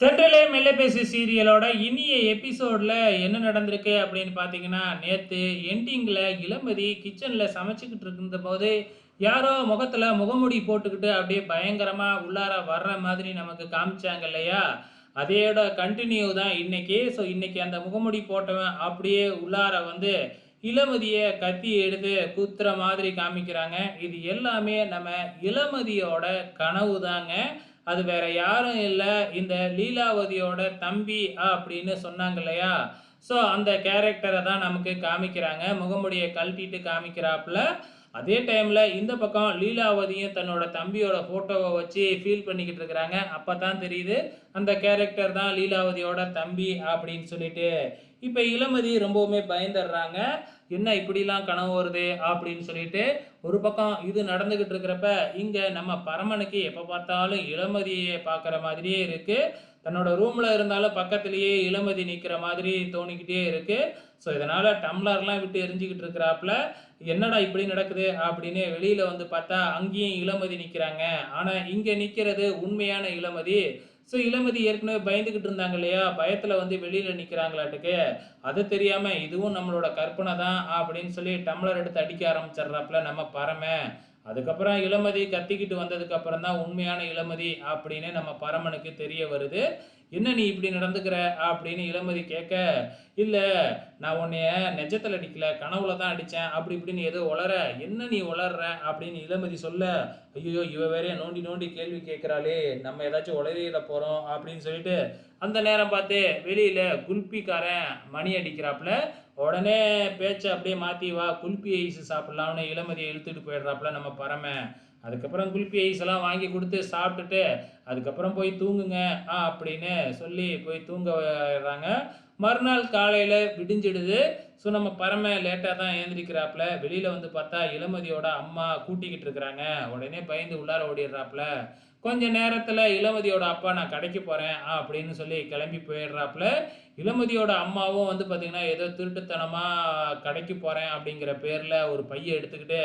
தென்றலே மெல்லபேசி சீரியலோட இனிய எபிசோடில் என்ன நடந்திருக்கு அப்படின்னு பார்த்தீங்கன்னா நேற்று எண்டிங்கில் இளமதி கிச்சனில் சமைச்சிக்கிட்டு இருந்த போது யாரோ முகத்தில் முகமுடி போட்டுக்கிட்டு அப்படியே பயங்கரமாக உள்ளார வர்ற மாதிரி நமக்கு காமிச்சாங்க இல்லையா? அதையோட கண்டினியூ தான் இன்றைக்கி ஸோ இன்னைக்கு அந்த முகமுடி போட்டவன் அப்படியே உள்ளார வந்து இளமதியை கத்தி எடுத்து குத்துற மாதிரி காமிக்கிறாங்க. இது எல்லாமே நம்ம இளமதியோட கனவு தாங்க அது வேற யாரும் இல்லை. இந்த லீலாவதியோட தம்பி அப்படின்னு சொன்னாங்க இல்லையா? ஸோ அந்த கேரக்டரை தான் நமக்கு காமிக்கிறாங்க. முகமுடியை கழட்டிட்டு காமிக்கிறாப்புல. அதே டைமில் இந்த பக்கம் லீலாவதியும் தன்னோட தம்பியோட ஃபோட்டோவை வச்சு ஃபீல் பண்ணிக்கிட்டு இருக்கிறாங்க. அப்போ தான் தெரியுது அந்த கேரக்டர் தான் லீலாவதியோட தம்பி அப்படின்னு சொல்லிட்டு. இப்போ இளமதி ரொம்பவுமே பயந்துடுறாங்க. என்ன இப்படிலாம் கனவு வருது அப்படின்னு சொல்லிட்டு ஒரு பக்கம் இது நடந்துக்கிட்டு இருக்கிறப்ப இங்கே நம்ம பரமனுக்கு எப்போ பார்த்தாலும் இளமதியை பார்க்குற மாதிரியே இருக்குது தன்னோட ரூமில் இருந்தாலும் பக்கத்துலேயே இளமதி நிற்கிற மாதிரி தோணிக்கிட்டே இருக்குது ஸோ இதனால் டம்ளர்லாம் விட்டு எரிஞ்சிக்கிட்டு இருக்கிறாப்புல என்னடா இப்படி நடக்குது? அப்படின்னு வெளியில் வந்து பார்த்தா அங்கேயும் இளமதி நிற்கிறாங்க ஆனால் இங்கே நிற்கிறது உண்மையான இளமதி. ஸோ இளமதி ஏற்கனவே பயந்துக்கிட்டு இருந்தாங்க இல்லையா? பயத்தில் வந்து வெளியில் நிற்கிறாங்களாட்டுக்கு அது தெரியாமல் இதுவும் நம்மளோட கற்பனை தான் அப்படின்னு சொல்லி டம்ளர் எடுத்து அடிக்க ஆரம்பிச்சிடுறாப்புல நம்ம பறமை அதுக்கப்புறம் இளமதி கத்திக்கிட்டு வந்ததுக்கு அப்புறம் தான் உண்மையான இளமதி அப்படின்னு நம்ம பரமனுக்கு தெரிய வருது. என்ன நீ இப்படி நடந்துக்கிற அப்படின்னு இளமதி கேட்க இல்லை நான் உன்னைய நெஜத்தில் அடிக்கல கனவுல தான் அடித்தேன் அப்படி இப்படின்னு ஏதோ உளற. என்ன நீ உளர்ற? அப்படின்னு இளமதி சொல்ல ஐயோ இவ வேறே நோண்டி நோண்டி கேள்வி கேட்குறாளே. நம்ம ஏதாச்சும் உளறியிட போகிறோம் அப்படின்னு சொல்லிட்டு அந்த நேரம் பார்த்து வெளியில் குல்பிக்காரன் மணி அடிக்கிறாப்புல உடனே பேச்சை அப்படியே மாற்றி வா குல்பி ஐஸ் சாப்பிட்லாம்னு இளமதியை இழுத்துட்டு போயிடுறாப்புல நம்ம பரம. அதுக்கப்புறம் குல்பி ஐஸ் எல்லாம் வாங்கி கொடுத்து சாப்பிட்டுட்டு அதுக்கப்புறம் போய் தூங்குங்க ஆ அப்படின்னு சொல்லி போய் தூங்க வர்றாங்க. மறுநாள் காலையில் விடிஞ்சிடுது. ஸோ நம்ம பரம லேட்டாக தான் ஏந்திரிக்கிறாப்புல. வெளியில் வந்து பார்த்தா இளமதியோட அம்மா கூட்டிக்கிட்டு இருக்கிறாங்க. உடனே பயந்து உள்ளார ஓடிடுறாப்புல. கொஞ்ச நேரத்தில் இளமதியோட அப்பா நான் கடைக்கு போகிறேன் அப்படின்னு சொல்லி கிளம்பி போயிடுறாப்புல. இளமதியோட அம்மாவும் வந்து பார்த்திங்கன்னா ஏதோ திருட்டுத்தனமாக கடைக்கு போகிறேன் அப்படிங்கிற பேரில் ஒரு பையை எடுத்துக்கிட்டு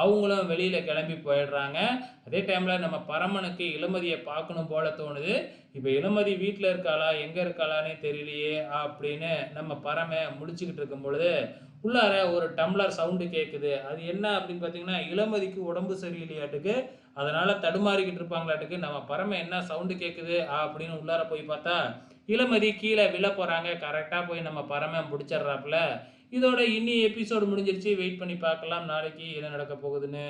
அவங்களும் வெளியில் கிளம்பி போயிடுறாங்க. அதே டைமில் நம்ம பரமனுக்கு இளமதியை பார்க்கணும் போல தோணுது. இப்போ இளமதி வீட்டில் இருக்காளா எங்கே இருக்காளானே தெரியலையே அப்படின்னு நம்ம பரமை முடிச்சுக்கிட்டு இருக்கும் பொழுது உள்ளார ஒரு டம்ளர் சவுண்டு கேட்குது அது என்ன அப்படின்னு பார்த்தீங்கன்னா இளமதிக்கு உடம்பு சரியில்லையாட்டுக்கு அதனால் தடுமாறிக்கிட்டு இருப்பாங்களாட்டுக்கு நம்ம பரமை என்ன சவுண்டு கேட்குது அப்படின்னு உள்ளார போய் பார்த்தா இளமதி கீழே விழ போகிறாங்க கரெக்டாக போய் நம்ம பரம பிடிச்சிட்றாப்புல இதோட இன்னி எபிசோடு முடிஞ்சிருச்சு. வெயிட் பண்ணி பார்க்கலாம். நாளைக்கு என்ன நடக்க போகுதுன்னு.